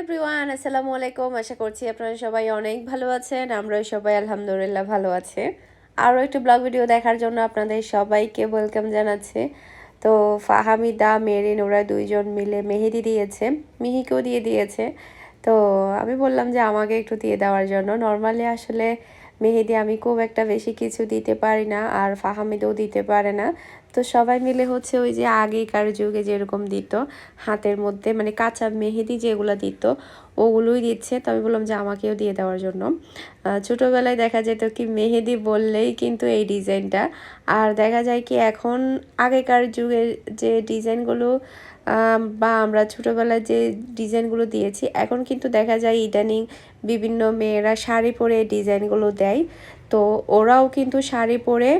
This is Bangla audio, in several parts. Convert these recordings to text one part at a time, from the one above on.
এভরিওয়ান, আসসালামু আলাইকুম। আশা করছি আপনারা সবাই অনেক ভালো আছেন। আমরাও সবাই আলহামদুলিল্লাহ ভালো আছে। আরও একটি ব্লগ ভিডিও দেখার জন্য আপনাদের সবাইকে ওয়েলকাম জানাচ্ছি। তো ফাহামিদা মেরিন ওরা দুইজন মিলে মেহেদি দিয়েছে, মিহিকেও দিয়ে দিয়েছে। তো আমি বললাম যে আমাকে একটু দিয়ে দেওয়ার জন্য। নর্মালি আসলে মেহেদি আমি খুব একটা বেশি কিছু দিতে পারি না, আর ফাহামিদও দিতে পারে না। তো সবাই মিলে হচ্ছে ওই যে আগেকার যুগে যেরকম দিত, হাতের মধ্যে মানে কাঁচা মেহেদি যেগুলো দিত, ওগুলোই দিচ্ছে। তো আমি বললাম যে আমাকেও দিয়ে দেওয়ার জন্য। ছোটোবেলায় দেখা যেত কি মেহেদি বললেই কিন্তু এই ডিজাইনটা। আর দেখা যায় কি এখন আগেকার যুগের যে ডিজাইনগুলো বা আমরা ছোটোবেলায় যে ডিজাইনগুলো দিয়েছি, এখন কিন্তু দেখা যায় ইদানিং বিভিন্ন মেয়েরা শাড়ি পরে ডিজাইনগুলো দেয়। তো ওরাও কিন্তু শাড়ি পরে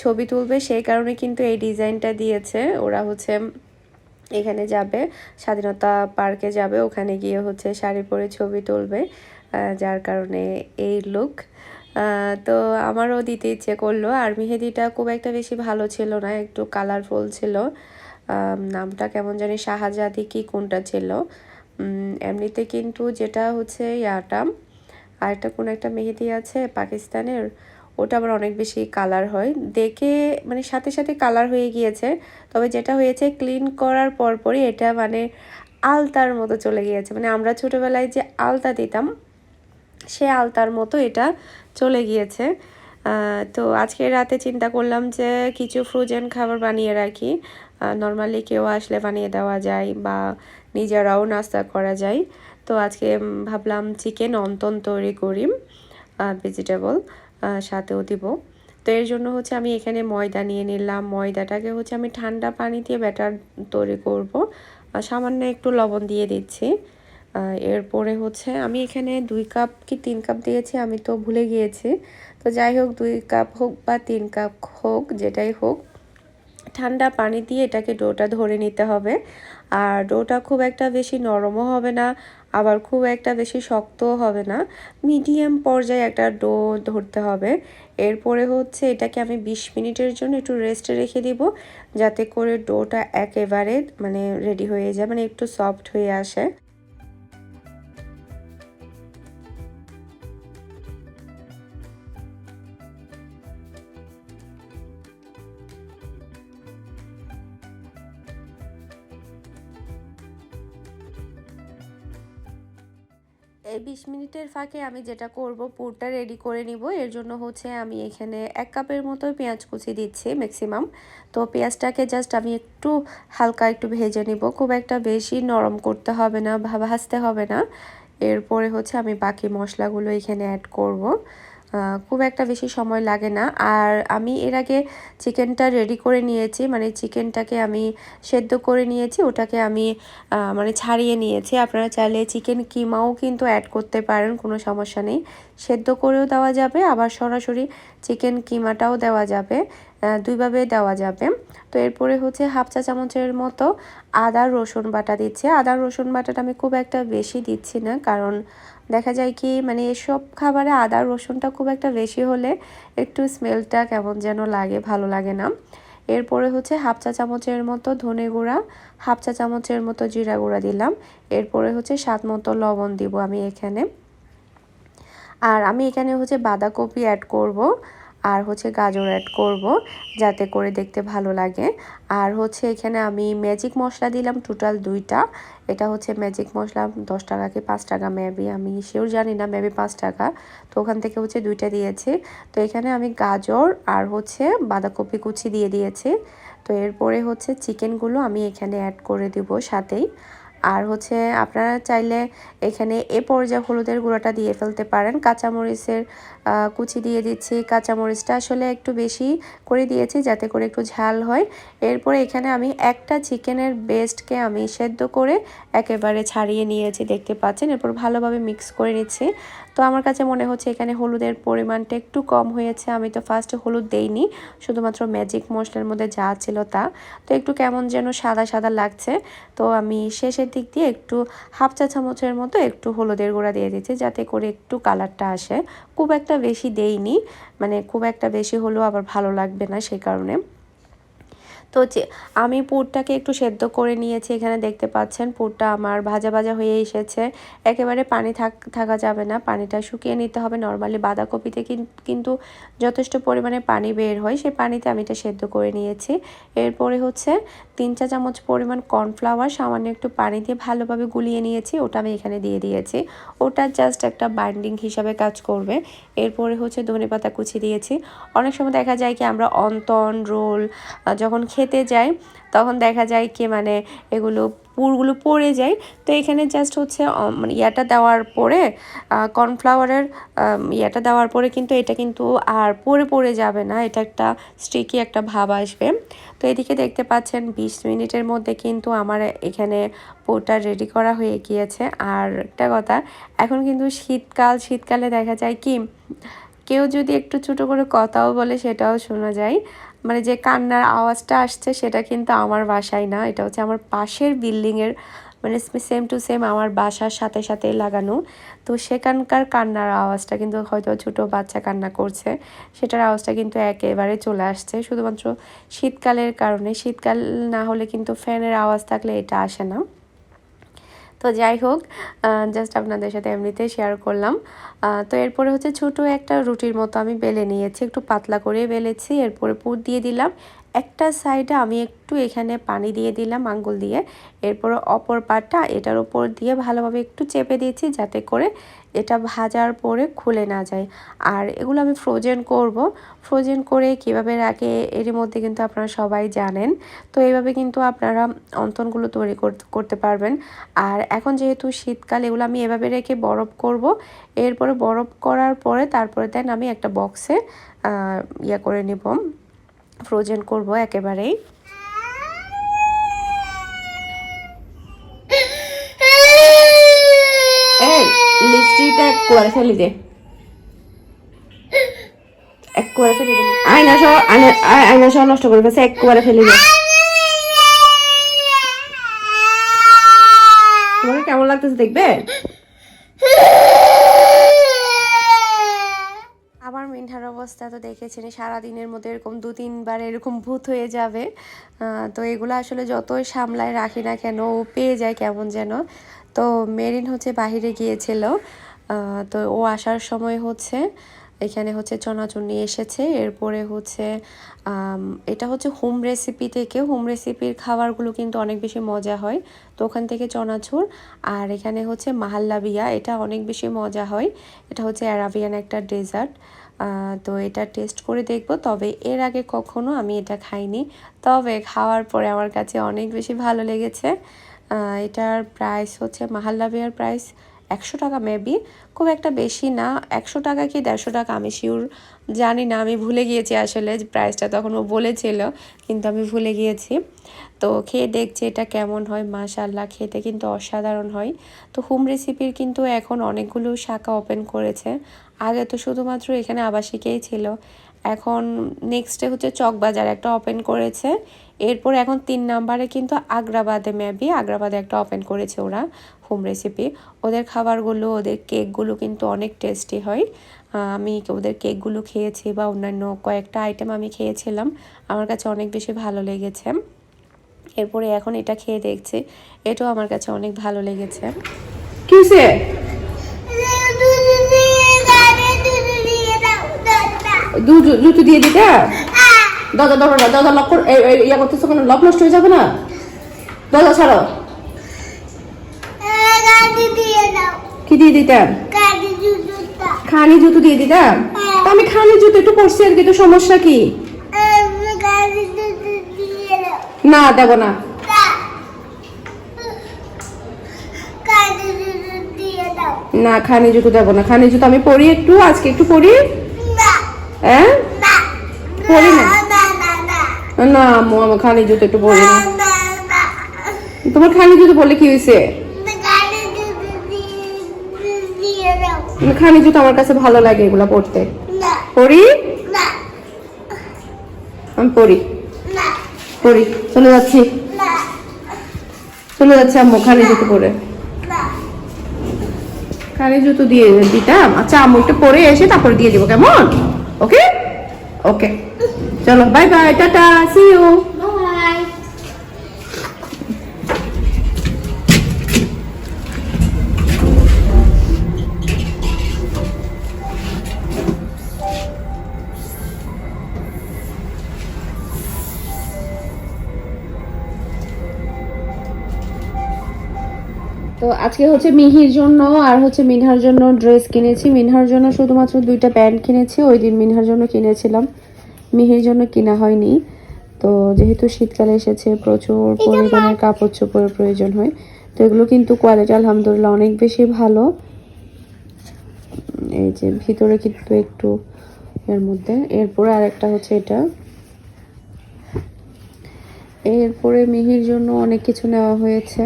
ছবি তুলবে, সেই কারণে কিন্তু এই ডিজাইনটা দিয়েছে। ওরা হচ্ছে এখানে যাবে, স্বাধীনতা পার্কে যাবে, ওখানে গিয়ে হচ্ছে শাড়ি পরে ছবি তুলবে যার কারণে এই লুক তো আমারও দিতে ইচ্ছে করল, আর মেহেদিটা খুব একটা বেশি ভালো ছিল না, একটু কালারফুল ছিল। নামটা কেমন জানি শাহজাদি কি কোনটা ছিল। এমনিতে কিন্তু যেটা হচ্ছে ইয়াটা, আর একটা কোনো একটা মেহেদি আছে পাকিস্তানের ওটা আবার অনেক বেশি কালার হয়। দেখে মানে সাথে সাথে কালার হয়ে গিয়েছে। তবে যেটা হয়েছে ক্লিন করার পরপরই এটা মানে আলতার মতো চলে গিয়েছে। মানে আমরা ছোটোবেলায় যে আলতা দিতাম, সে আলতার মতো এটা চলে গিয়েছে। তো আজকে রাতে চিন্তা করলাম যে কিছু ফ্রোজেন খাবার বানিয়ে রাখি। নর্মালি কেউ আসলে বানিয়ে দেওয়া যায় বা নিজেরাও নাস্তা করা যায়। তো আজকে ভাবলাম চিকেন অন্তন তৈরি করি ভেজিটেবল সাথেও দিব। তো এর জন্য হচ্ছে আমি এখানে ময়দা নিয়ে নিলাম। ময়দাটাকে হচ্ছে আমি ঠান্ডা পানি দিয়ে ব্যাটার তৈরি করব। সামান্য একটু লবণ দিয়ে দিচ্ছি। এরপরে হচ্ছে আমি এখানে দুই কাপ কি তিন কাপ দিয়েছি? আমি তো ভুলে গিয়েছি। তো যাই হোক, দুই কাপ হোক বা তিন কাপ হোক, যেটাই হোক, ঠান্ডা পানি দিয়ে এটাকে ডোটা ধরে নিতে হবে। আর ডোটা খুব একটা বেশি নরমও হবে না। আবার খুব একটা বেশি শক্তও হবে না। মিডিয়াম পর্যায়ে একটা ডো ধরতে হবে। এরপরে হচ্ছে এটাকে আমি ২০ মিনিটের জন্য একটু রেস্টে রেখে দিব, যাতে করে ডোটা একেবারে মানে রেডি হয়ে যায় মানে একটু সফট হয়ে আসে। এই বিশ মিনিটের ফাঁকে আমি যেটা করব, পুরটা রেডি করে নিব। এর জন্য হচ্ছে আমি এখানে এক কাপের মতো পেঁয়াজ কুচি দিচ্ছি ম্যাক্সিমাম তো পেঁয়াজটাকে জাস্ট আমি একটু হালকা একটু ভেজে নিব। খুব একটা বেশি নরম করতে হবে না ভাজতে হবে না। এরপরে হচ্ছে আমি বাকি মশলাগুলো এখানে অ্যাড করব। খুব একটা বেশি সময় লাগে না। আর আমি এর আগে চিকেনটা রেডি করে নিয়েছি মানে চিকেনটাকে আমি সেদ্ধ করে নিয়েছি, ওটাকে আমি মানে ছাড়িয়ে নিয়েছি। আপনারা চাইলে চিকেন কিমাও কিন্তু অ্যাড করতে পারেন, কোনো সমস্যা নেই। সেদ্ধ করেও দেওয়া যাবে, আবার সরাসরি চিকেন কিমাটাও দেওয়া যাবে। দুইভাবে দেওয়া যাবে। তো এরপরে হচ্ছে হাফ চা চামচের মতো আদা, রসুন বাটা দিচ্ছে। আদা, রসুন বাটাটা আমি খুব একটা বেশি দিচ্ছি না, কারণ দেখা যায় কি মানে এসব খাবারে আদা, রসুনটা খুব একটা বেশি হলে একটু স্মেলটা কেমন যেন লাগে, ভালো লাগে না। এরপরে হচ্ছে হাফ চা চামচের মতো ধনে গুঁড়া, হাফ চা চামচের মতো জিরা গুঁড়া দিলাম। এরপরে হচ্ছে স্বাদ মতো লবণ দিব আমি এখানে। আর আমি এখানে হচ্ছে বাঁধাকপি অ্যাড করব। আর হচ্ছে গাজর অ্যাড করব, যাতে করে দেখতে ভালো লাগে। আর হচ্ছে এখানে আমি ম্যাজিক মশলা দিলাম টোটাল দুইটা। এটা হচ্ছে ম্যাজিক মশলা, দশ টাকা কি পাঁচ টাকা মেবি আমি সেও জানি না মেবি পাঁচ টাকা। তো ওখান থেকে হচ্ছে দুইটা দিয়েছি। তো এখানে আমি গাজর আর হচ্ছে বাঁধাকপি কুচি দিয়ে দিয়েছি। তো এরপরে হচ্ছে চিকেনগুলো আমি এখানে অ্যাড করে দিব সাথেই। আর হচ্ছে আপনারা চাইলে এখানে এ পর্যায়ে হলুদের গুঁড়োটা দিয়ে ফেলতে পারেন। কাঁচামরিচের কুচি দিয়ে দিচ্ছি। কাঁচামরিচটা আসলে একটু বেশি করে দিয়েছি যাতে করে একটু ঝাল হয়। এরপরে এখানে আমি একটা চিকেনের বেস্টকে আমি সেদ্ধ করে একেবারে ছাড়িয়ে নিয়েছি, দেখতে পাচ্ছেন। এরপর ভালোভাবে মিক্স করে নিচ্ছি। তো আমার কাছে মনে হচ্ছে এখানে হলুদের পরিমাণটা একটু কম হয়েছে। আমি তো ফার্স্ট হলুদ দেইনি, শুধুমাত্র ম্যাজিক মশলার মধ্যে যা ছিল তা। তো একটু কেমন যেন সাদা সাদা লাগছে। তো আমি শেষের দিক দিয়ে একটু হাফ চা চামচের মতো একটু হলুদের গুঁড়া দিয়ে দিচ্ছি, যাতে করে একটু কালারটা আসে। খুব একটা বেশি দেইনি মানে খুব একটা বেশি হলেও আবার ভালো লাগবে না সেই কারণে। তো আমি পুরটাকে একটু সেদ্ধ করে নিয়েছি, এখানে দেখতে পাচ্ছেন পুরটা আমার ভাজা ভাজা হয়ে এসেছে। একেবারে পানি থাক যাবে না, পানিটা শুকিয়ে নিতে হবে। নর্মালি বাঁধাকপিতে কিন- কিন্তু যথেষ্ট পরিমাণে পানি বের হয়, সেই পানিতে আমি এটা সেদ্ধ করে নিয়েছি। এরপরে হচ্ছে তিন চা চামচ পরিমাণ কর্নফ্লাওয়ার, সামান্য একটু পানি দিয়ে ভালোভাবে গুলিয়ে নিয়েছি, ওটা আমি এখানে দিয়ে দিয়েছি। ওটা জাস্ট একটা বাইন্ডিং হিসাবে কাজ করবে। এরপরে হচ্ছে ধনে পাতা কুচি দিয়েছি। অনেক সময় দেখা যায় কি আমরা অন্তন, রোল যখন খেতে যাই তখন দেখা যায় কি মানে এগুলো পুরগুলো পড়ে যায়। তো এখানে জাস্ট হচ্ছে মানে ইয়াটা দেওয়ার পরে কর্নফ্লাওয়ারের ইয়াটা দেওয়ার পরে কিন্তু এটা কিন্তু আর পড়ে পড়ে যাবে না, এটা একটা স্টিকি একটা ভাব আসবে। তো এদিকে দেখতে পাচ্ছেন বিশ মিনিটের মধ্যে কিন্তু আমার এখানে পোটা রেডি করা হয়ে গিয়েছে। আর একটা কথা, এখন কিন্তু শীতকাল, শীতকালে দেখা যায় কি, কেউ যদি একটু ছোটো করে কথাও বলে সেটাও শোনা যায়। মানে যে কান্নার আওয়াজটা আসছে সেটা কিন্তু আমার বাসায় না। এটা হচ্ছে আমার পাশের বিল্ডিংয়ের মানে সেম টু সেম আমার বাসার সাথে সাথে লাগানো। তো সেখানকার কান্নার আওয়াজটা কিন্তু হয়তো ছোটো বাচ্চা কান্না করছে, সেটার আওয়াজটা কিন্তু একেবারে চলে আসছে। শুধুমাত্র শীতকালের কারণে, শীতকাল না হলে কিন্তু ফ্যানের আওয়াজ থাকলে এটা আসে না। তো যাই হোক জাস্ট আপনাদের সাথে এমনিতে শেয়ার করলাম। তো এরপরে হচ্ছে ছোট একটা রুটির মতো আমি বেলে নিয়েছি, একটু পাতলা করে বেলেছি। এরপরে পুর দিয়ে দিলাম। একটা সাইডে আমি একটু এখানে পানি দিয়ে দিলাম, আঙ্গুল দিয়ে। এরপর অপর পাটা এটার উপর দিয়ে ভালোভাবে একটু চেপে দিয়েছি যাতে করে এটা ভাজার পরে খুলে না যায়। আর এগুলো আমি ফ্রোজেন করব। ফ্রোজেন করে কীভাবে রাখে এর মধ্যে কিন্তু আপনারা সবাই জানেন। তো এইভাবে কিন্তু আপনারা অন্তনগুলো তৈরি কর- করতে পারবেন। আর এখন যেহেতু শীতকাল, এগুলো আমি এভাবে রেখে বরফ করব। এরপরে বরফ করার পরে তারপরে দেন আমি একটা বক্সে ইয়া করে নেব। ফ্রোজেন করব একেবারেই। এই লিপস্টিকটা এক করে ফেলে দে। এক করে ফেলে দে। আয়না আয়না নষ্ট করে ফেলছে, এক করে ফেলে দে। কেমন লাগতেছে দেখবে আমার মিনহার অবস্থা তো দেখেছেন সারাদিনের মধ্যে এরকম দু তিনবার এরকম ভূত হয়ে যাবে। তো এগুলো আসলে যতই সামলায় রাখি না কেন, ও পেয়ে যায় কেমন যেন। তো মেরিন হচ্ছে বাহিরে গিয়েছিল তো ও আসার সময় হচ্ছে, এখানে হচ্ছে চনাচুর নিয়ে এসেছে, এরপরে হচ্ছে এটা হচ্ছে হোম রেসিপি থেকে, হোম রেসিপির খাবারগুলো কিন্তু অনেক বেশি মজা হয়। তো ওখান থেকে চনাচুর, আর এখানে হচ্ছে মাহাল্লাবিয়া এটা অনেক বেশি মজা হয়। এটা হচ্ছে অ্যারাবিয়ান একটা ডেজার্ট। তো এটা টেস্ট করে দেখব। তবে এর আগে কখনো আমি এটা খাইনি। তবে খাওয়ার পরে আমার কাছে অনেক বেশি ভালো লেগেছে। এটার প্রাইস হচ্ছে মাহাল্লাবিয়ার প্রাইস একশো টাকা মেবি খুব একটা বেশি না, একশো টাকা কি দেড়শো টাকা আমি শিওর জানি না। আমি ভুলে গিয়েছি আসলে প্রাইসটা তখন ও বলেছিল, কিন্তু আমি ভুলে গিয়েছি। তো খেয়ে দেখছি এটা কেমন হয়। মাশাল্লাহ খেতে কিন্তু অসাধারণ হয়। তো হোম রেসিপির কিন্তু এখন অনেকগুলো শাখা ওপেন করেছে। আগে তো শুধুমাত্র এখানে আবাসিকেই ছিল। এখন নেক্সটে হচ্ছে চকবাজার একটা ওপেন করেছে। এরপর এখন তিন নাম্বারে কিন্তু আগ্রাবাদে মেবি আগ্রাবাদে একটা ওপেন করেছে ওরা হোম রেসিপি ওদের খাবারগুলো, ওদের কেকগুলো কিন্তু অনেক টেস্টি হয়। আমি ওদের কেকগুলো খেয়েছি বা অন্যান্য কয়েকটা আইটেম আমি খেয়েছিলাম। আমার কাছে অনেক বেশি ভালো লেগেছে। এরপরে এখন এটা খেয়ে দেখছি। এটাও আমার কাছে অনেক ভালো লেগেছে। কি জুতো দিয়ে দিতে? দরজা দরজা দরজা লক ইয়া করতেছো কেন? লক নষ্ট হয়ে যাবে না? দরজা ছাড়ো। কি দিয়ে দিতাম খানি জুতো দিয়ে দিতাম তা আমি খানি জুতো একটু পরছি আর কি তো সমস্যা কি? না দেবো না। না খানি জুতো দেবো না। খানি জুতো আমি পরি একটু আজকে একটু পরি। হ্যাঁ? পরি না। না আম্মু আমার খানি জুতো একটু পরি না। তোমার খানি জুতো বললে কি হয়েছে? খানি জুতো আমার কাছে ভালো লাগে এগুলা পরতে। পরি? আমি পরি। পরি। চলে যাচ্ছি। চলে যাচ্ছে আম্মু খানি জুতো পরে। খালি জুতো দিয়ে দিতাম। আচ্ছা আম্মু একটু পরে এসে তারপরে দিয়ে দিব কেমন? ઓકે ઓકે ચલો bye bye tata see you আজকে হচ্ছে মিহির জন্য আর হচ্ছে মিনহার জন্য ড্রেস কিনেছি। মিনহার জন্য শুধুমাত্র দুইটা প্যান্ট কিনেছি ওই দিন মিনহার জন্য কিনেছিলাম। মিহির জন্য কিনা হয়নি। তো যেহেতু শীতকালে এসেছে প্রচুর পরিমাণের কাপড় চোপড়ের প্রয়োজন হয়। তো এগুলো কিন্তু কোয়ালিটি আলহামদুলিল্লাহ অনেক বেশি ভালো। এই যে ভিতরে কিন্তু একটু এর মধ্যে। এরপরে আরেকটা হচ্ছে এটা। এরপরে মিহির জন্য অনেক কিছু নেওয়া হয়েছে।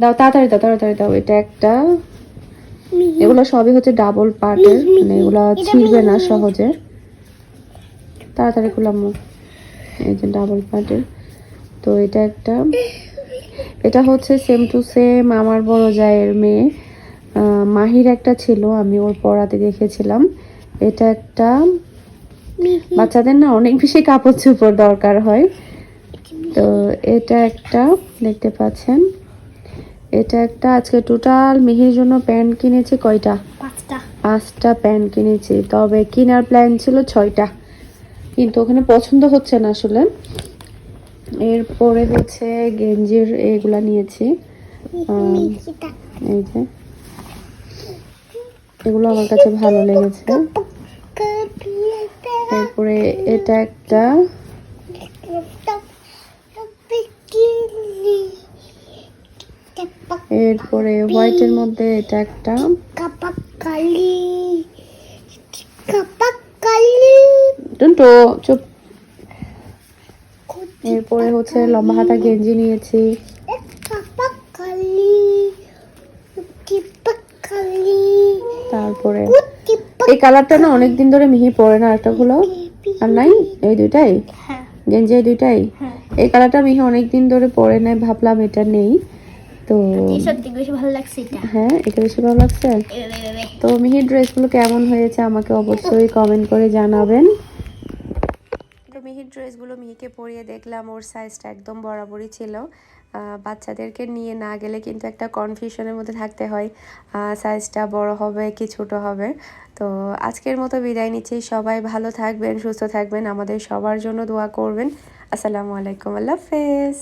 দাও তাড়াতাড়ি দাও তাড়াতাড়ি দাও এটা একটা। এগুলো সবই হচ্ছে ডাবল পার্টের মানে এগুলো ছিঁড়বে না সহজে। তাড়াতাড়ি খুলাম এই যে ডাবল পার্টের তো এটা একটা। এটা হচ্ছে সেম টু সেম আমার বড় জায়ের মেয়ে। মাহির একটা ছিল আমি ওর পড়াতে দেখেছিলাম। এটা একটা বাচ্চাদের না অনেক বেশি কাপড় চোপড় দরকার হয়। তো এটা একটা দেখতে পাচ্ছেন। এটা একটা আজকে টোটাল মিহির জন্য প্যান্ট কিনেছি কয়টা? পাঁচটা। প্যান্ট কিনেছি তবে কেনার প্ল্যান ছিল ছয়টা। কিন্তু ওখানে পছন্দ হচ্ছে না আসলে। এরপরে হচ্ছে গেঞ্জির এগুলা নিয়েছি। এই যে। এগুলো আমার কাছে ভালো লেগেছে। এরপরে এটা একটা এরপরে হোয়াইটের মধ্যে এটা একটা কাপাকালি কাপাকালি টুন্টো চুপ। এরপরে হচ্ছে লম্বা হাতা গেঞ্জি নিয়েছি। তারপরে এই কালারটা না অনেকদিন ধরে মিহি পরে না একটা হলো আর নাই? এই দুইটাই? হ্যাঁ। গেঞ্জি এই দুইটাই? হ্যাঁ। এই কালারটা মিহি অনেকদিন ধরে পরে নাই ভাবলাম এটা নেই। তো সত্যি বেশি ভালো লাগছে এটা। হ্যাঁ এটা বেশি ভালো লাগছে? তো মিহির ড্রেসগুলো কেমন হয়েছে আমাকে অবশ্যই কমেন্ট করে জানাবেন। তো মিহির ড্রেসগুলো মিহিকে পরিয়ে দেখলাম ওর সাইজটা একদম বরাবরই ছিল। বাচ্চাদেরকে নিয়ে না গেলে কিন্তু একটা কনফিউশনের মধ্যে থাকতে হয় সাইজটা বড় হবে কি ছোট হবে। তো আজকের মতো বিদায় নিচ্ছি। সবাই ভালো থাকবেন সুস্থ থাকবেন। আমাদের সবার জন্য দোয়া করবেন। আসসালামু আলাইকুম আল্লাহ হাফেজ।